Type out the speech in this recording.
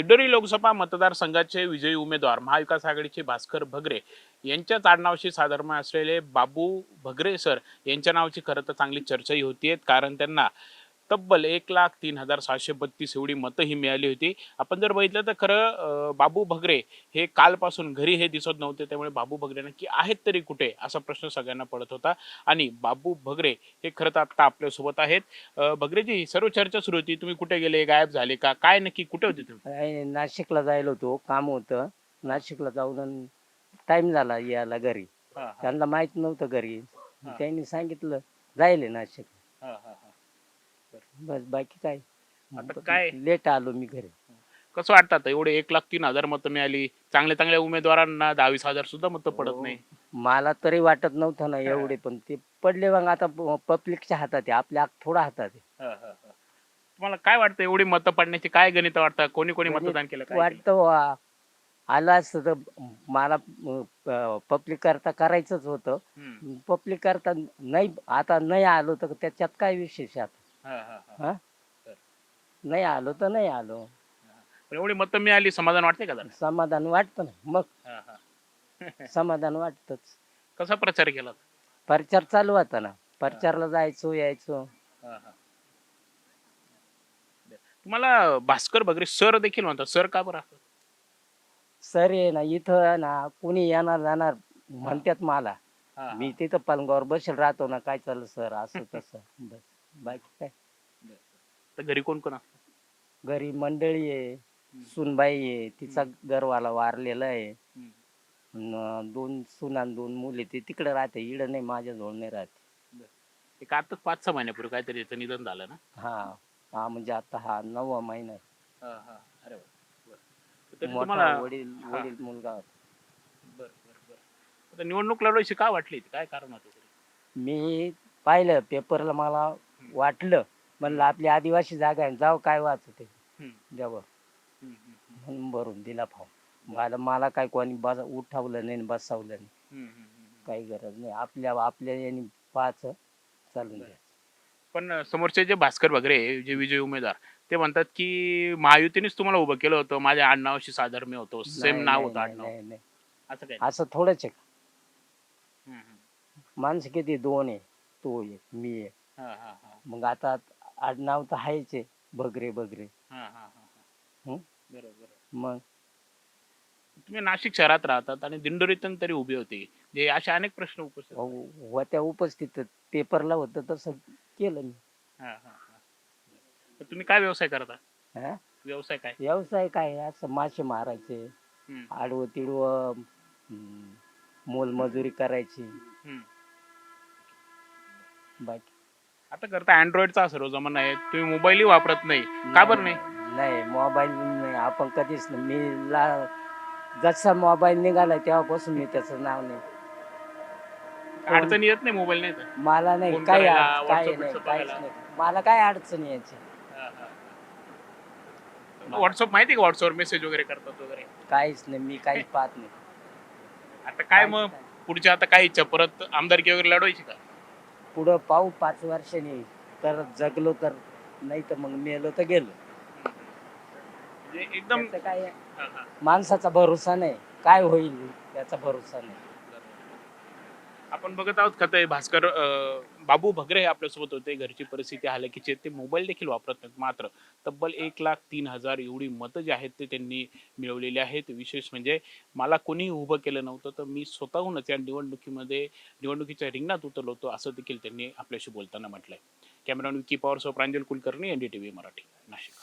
दिंडोरी लोकसभा मतदारसंघाचे विजयी उमेदवार महाविकास आघाडीचे भास्कर भगरे यांच्याच आडनावाशी साधर्म्य असलेले बाबू भगरे सर यांच्या नावाची खरं तर चांगली चर्चाही होतीये. कारण त्यांना तब्बल एक लाख तीन हजार सहाशे बत्तीस एवढी मतं ही मिळाली होती. आपण जर बघितलं तर खरं बाबू भगरे हे कालपासून घरी हे दिसत नव्हते त्यामुळे बाबू भगरे नक्की आहेत तरी कुठे असा प्रश्न सगळ्यांना पडत होता. आणि बाबू भगरे हे खरं तर आता आपल्यासोबत आहेत. भगरेजी सर्व चर्चा सुरू होती. तुम्ही कुठे गेले गायब झाले का? काय नक्की कुठे होते तुम्ही? नाशिकला जायला होतो काम होतं. नाशिकला जाऊन टाइम झाला यायला घरी. त्यांना माहीत नव्हतं घरी. त्यांनी सांगितलं जायले नाशिक बस बाकी काय. आता काय? लेट आलो मी घरी. कसं वाटतं आता? एवढे एक लाख तीन हजार मतं मिळाली. चांगल्या चांगल्या उमेदवारांना दहावीस हजार सुद्धा मतं पडत नाही. मला तरी वाटत नव्हतं ना एवढे पण ते पडले मग आता पब्लिकच्या हातात आहे. आपल्या थोडा हातात आहे. तुम्हाला काय वाटतं? एवढी मतं पडण्याची काय गणित वाटतं? कोणी कोणी गणित मतदान केलं काय केलं? वाटतं वा- आलं असतं तर मला पब्लिक करता करायचंच होतं. हम्म. पब्लिक करता नाही आता नाही आलो तर त्याच्यात काय विशेष आहे आता? हा, नाही आलो तर नाही आलो. पण एवढी मतं मिळाली समाधान वाटते का जरा? समाधान वाटतं ना. मग? हा, हा. समाधान वाटतच. कसा प्रचार केला? प्रचार चालू होता ना. प्रचारला जायचो यायचो. हा, हा. तुम्हाला भास्कर बगरे सर देखील म्हणतात. सर का बरं? असं? सर आहे ना इथं ना कुणी येणार जाणार म्हणतात मला. हा, हा. मी तिथं पलंगावर बसेल राहतो ना काय चाललं सर? असं तसं. बस. बाकी काय तर घरी कोण कोण असतं? घरी मंडळी आहे सुनबाई आहे तिचा घरवाला वारलेला आहे दोन सुना न दोन मुली ते तिकडे राहते इड नाही माझ्या जवळ नाही राहते एक आता पाच सहा महिन्यापूर्वी काहीतरी याचं निधन झालं ना हा हा म्हणजे आता हा नववा महिना आहे. अरे वा. बरं. तरी मोठा तुम्हाला वडील हा. वडील मुलगा होता. बरं, बरं, बरं. आता निवडणूक लढवायची का वाटली काय कारण होतं? मी पाहिलं पेपरला मला वाटलं. म्हणलं आपली आदिवासी जागा आहे जाऊ काय वाचते ते. हम्म, द्यावं हम्म, हम्म, म्हणून भरून दिला फॉर्म मला मला काय कोणी बस उठवलं नाही न बसवलं नाही. हम्म, हम्म, हम्म. काही गरज नाही. आपल्या आपल्या याने पाच चालून द्या. पण समोरचे जे भास्कर वगैरे जे विजय उमेदवार ते म्हणतात की महायुतीनेच तुम्हाला उभं केलं होतं. माझ्या आडनावाशी साधर्म्य होतं. सेम नाही, नाव नाही, होतं नाही, आडनाव. नाही, नाही. असं काय असं थोडंच आहे. हम्म, हम्म. माणसं किती दोन आहे. तो आहे मी आहे हा, हा, हा. मग आता आडनाव तर आहेच आहे बगरे बगरे हा, हा, हा, हा. हं? बरोबर बरोबर. मग तुम्ही नाशिक शहरात राहतात आणि दिंडोरीतून तरी उभे होते जे असे अनेक प्रश्न उपस्थित होत्या उपस्थित पेपरला होतं तसं केलं मी हा, हा, हा. तर तुम्ही काय व्यवसाय करता हा व्यवसाय काय व्यवसाय काय असं मासे मारायचे हम्म, आडवं तिडवं हम्म, मोलमजुरी करायची हम्म. बाकी आता करता अँड्रॉइडचा सर्व जमाना आहे. तुम्ही मोबाईलही वापरत नाही. का बरं नाही? नाही मोबाईल नाही. आपण कधीच नाही. मी ला जसा मोबाईल निघाला तेव्हापासून मी त्याचं नाव नाही. अडचणी येत नाही मोबाईल नाही तर? मला नाही. फोन काही करायला, अड- काही WhatsApp नाही बिट्सअप काहीच बघायला. नाही. मला काय अडचण यायची? व्हॉट्सअप माहिती का व्हॉट्सअपवर मेसेज वगैरे करतात वगैरे? काहीच नाही. मी काहीच पाहत नाही. आता काय मग? पुढच्या आता काय इच्छा परत आमदारकी वगैरे लढवायची का? पुढं पाहू पाच वर्षांनी तर जगलो तर नाही तर मग मेलो तर गेलो. म्हणजे एकदम त्याचं काय हा, हा. माणसाचा भरोसा नाही. काय होईल याचा भरोसा नाही. आपण बघत आहोत खत भास्कर अं, बाबू भगरे हे आपल्यासोबत होते. घरची परिस्थिती हालाकीची आहे. ते मोबाईल देखील वापरत नाहीत. मात्र तब्बल एक लाख तीन हजार एवढी मतं जी आहेत ते त्यांनी मिळवलेली आहेत. विशेष म्हणजे मला कोणीही उभं केलं नव्हतं तर मी स्वतःहूनच या निवडणुकीमध्ये निवडणुकीच्या रिंगणात उतरलो होतो असं देखील त्यांनी आपल्याशी बोलताना म्हटलंय. Camera Vicky Pawar so Pranjal Kulkarni NDTV Marathi Nashik.